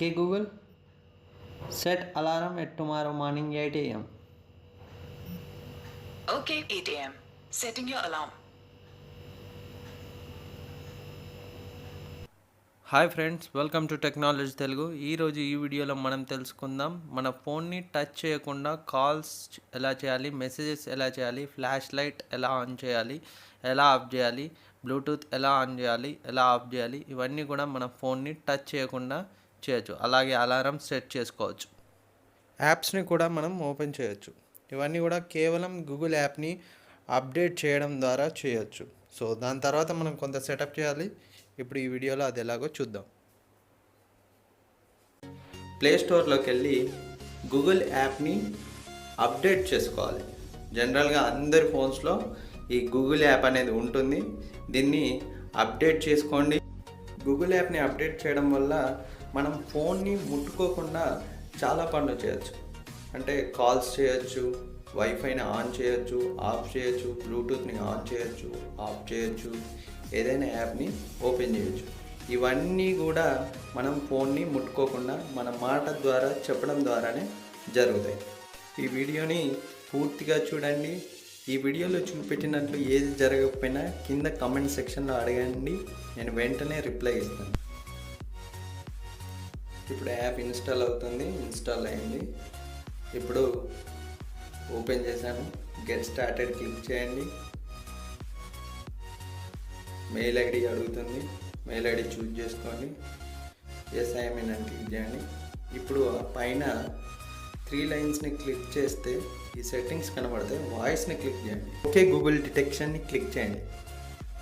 Okay, Google. Set alarm at tomorrow morning 8 a.m. Okay, 8 am. Setting your alarm. Hi friends welcome to technology Telugu ఈరోజు ఈ వీడియోలో మనం తెలుసుకుందాం మన ఫోన్ని టచ్ చేయకుండా కాల్స్ ఎలా చేయాలి మెసేజెస్ ఎలా చేయాలి ఫ్లాష్ లైట్ ఎలా ఆన్ చేయాలి ఎలా ఆఫ్ చేయాలి బ్లూటూత్ ఎలా ఆన్ చేయాలి ఎలా ఆఫ్ చేయాలి ఇవన్నీ కూడా మన ఫోన్ని టచ్ చేయకుండా చేయొచ్చు. అలాగే అలారం సెట్ చేసుకోవచ్చు. యాప్స్ని కూడా మనం ఓపెన్ చేయొచ్చు. ఇవన్నీ కూడా కేవలం గూగుల్ యాప్ని అప్డేట్ చేయడం ద్వారా చేయొచ్చు. సో దాని తర్వాత మనం కొంత సెటప్ చేయాలి. ఇప్పుడు ఈ వీడియోలో అది ఎలాగో చూద్దాం. ప్లే స్టోర్లోకి వెళ్ళి గూగుల్ యాప్ని అప్డేట్ చేసుకోవాలి. జనరల్గా అందరి ఫోన్స్లో ఈ గూగుల్ యాప్ అనేది ఉంటుంది. దీన్ని అప్డేట్ చేసుకోండి. గూగుల్ యాప్ని అప్డేట్ చేయడం వల్ల మనం ఫోన్ని ముట్టుకోకుండా చాలా పనులు చేయొచ్చు. అంటే కాల్స్ చేయొచ్చు వైఫైని ఆన్ చేయొచ్చు ఆఫ్ చేయొచ్చు బ్లూటూత్ని ఆన్ చేయొచ్చు ఆఫ్ చేయొచ్చు ఏదైనా యాప్ని ఓపెన్ చేయొచ్చు. ఇవన్నీ కూడా మనం ఫోన్ని ముట్టుకోకుండా మన మాట ద్వారా చెప్పడం ద్వారానే జరుగుతాయి. ఈ వీడియోని పూర్తిగా చూడండి. ఈ వీడియోలో చూపెట్టినట్లు ఏది జరగకపోయినా కింద కమెంట్ సెక్షన్లో అడగండి. నేను వెంటనే రిప్లై ఇస్తాను. ఇప్పుడు యాప్ ఇన్స్టాల్ అవుతుంది ఇన్స్టాల్ అయింది. ఇప్పుడు ఓపెన్ చేశాను. గెట్ స్టార్టెడ్ క్లిక్ చేయండి. మెయిల్ ఐడి అడుగుతుంది. మెయిల్ ఐడి చూజ్ చేసుకోండి. ఎస్ ఐఎమ్ఎన్ అని క్లిక్ చేయండి. ఇప్పుడు పైన త్రీ లైన్స్ని క్లిక్ చేస్తే ఈ సెట్టింగ్స్ కనబడతాయి. వాయిస్ని క్లిక్ చేయండి. ఓకే గూగుల్ డిటెక్షన్ని క్లిక్ చేయండి.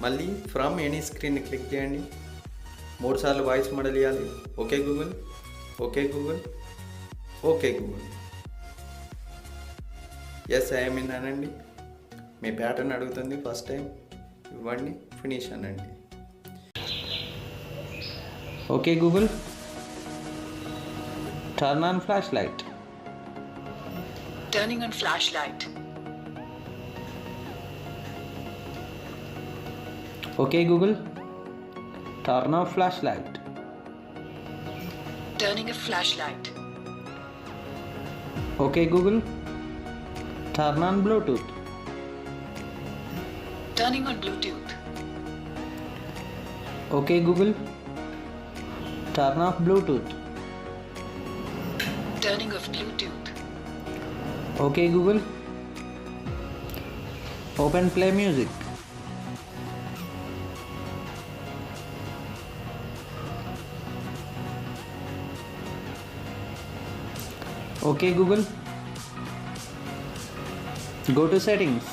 మళ్ళీ ఫ్రమ్ ఎనీ స్క్రీన్ని క్లిక్ చేయండి. మూడుసార్లు వాయిస్ మోడల్ ఇవ్వాలి okay Google? Okay Google okay Google yes I'm అనండి మీ ప్యాటర్న్ అడుగుతుంది ఫస్ట్ టైం ఇవ్వండి ఫినిష్ అనండి. Okay Google turn on flashlight Turning on flashlight. Okay Google turn off flashlight turning a flashlight. Okay, Google. Turn on Bluetooth. Turning on Bluetooth. Okay, Google. Turn off Bluetooth. Turning off Bluetooth. Okay, Google. Open play music. Okay Google go to settings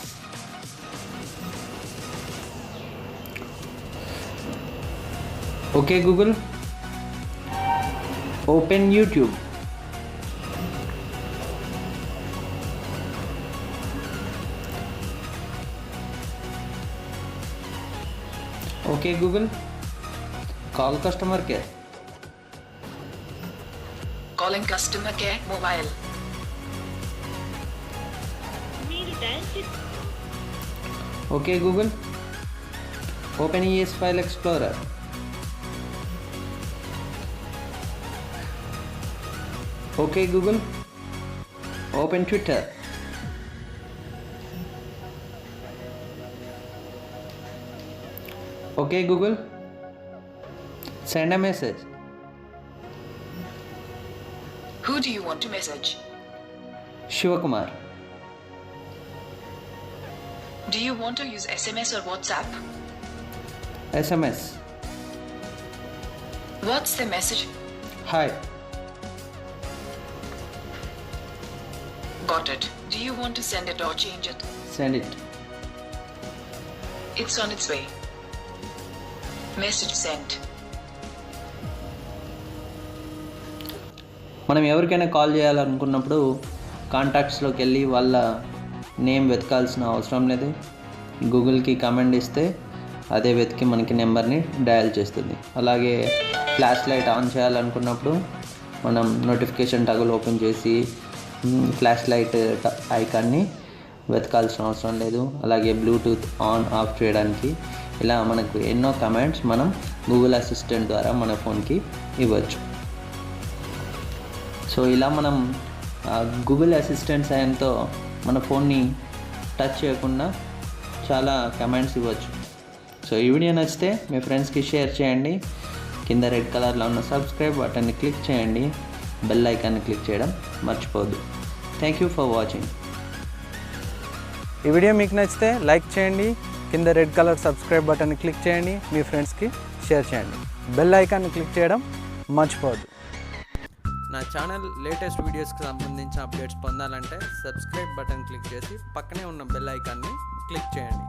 okay Google open YouTube okay Google call customer care calling customer care mobile. Okay, Google. Open ES File Explorer. Okay, Google. Open Twitter. Okay, Google. Send a message. Who do you want to message? Shivakumar. Do you want to use SMS or WhatsApp? SMS. What's the message? Hi. Got it. Do you want to send it or change it? Send it. It's on its way. Message sent. మనం ఎవరికైనా call చేయాలనుకున్నప్పుడు కాంటాక్ట్స్లోకి వెళ్ళి వాళ్ళ name వెతకాల్సిన అవసరం లేదు. గూగుల్కి comment ఇస్తే అదే వెతికి మనకి నెంబర్ని డయల్ చేస్తుంది. అలాగే ఫ్లాష్ లైట్ ఆన్ చేయాలనుకున్నప్పుడు మనం నోటిఫికేషన్ టగుల్ ఓపెన్ చేసి ఫ్లాష్ లైట్ ఐకాన్ని వెతకాల్సిన అవసరం లేదు. అలాగే బ్లూటూత్ ఆన్ ఆఫ్ చేయడానికి ఇలా మనకు ఎన్నో కమాండ్స్ మనం గూగుల్ అసిస్టెంట్ ద్వారా మన ఫోన్కి ఇవ్వచ్చు. సో ఇలా మనం గూగుల్ అసిస్టెంట్ సాయంతో మన ఫోన్ని టచ్ చేయకుండా చాలా కమాండ్స్ ఇవ్వచ్చు. సో ఈ వీడియో నచ్చితే మీ ఫ్రెండ్స్కి షేర్ చేయండి. కింద రెడ్ కలర్లో ఉన్న సబ్స్క్రైబ్ బటన్ని క్లిక్ చేయండి. బెల్ ఐకాన్ని క్లిక్ చేయడం మర్చిపోవద్దు. Thank you for watching. ఈ వీడియో మీకు నచ్చితే లైక్ చేయండి. కింద red colour subscribe button click చేయండి. మీ ఫ్రెండ్స్కి షేర్ చేయండి. బెల్ ఐకాన్ని క్లిక్ చేయడం మర్చిపోవద్దు. నా ఛానల్ లేటెస్ట్ వీడియోస్కి సంబంధించిన అప్డేట్స్ పొందాలంటే సబ్స్క్రైబ్ బటన్ క్లిక్ చేసి పక్కనే ఉన్న బెల్ ఐకాన్ని క్లిక్ చేయండి.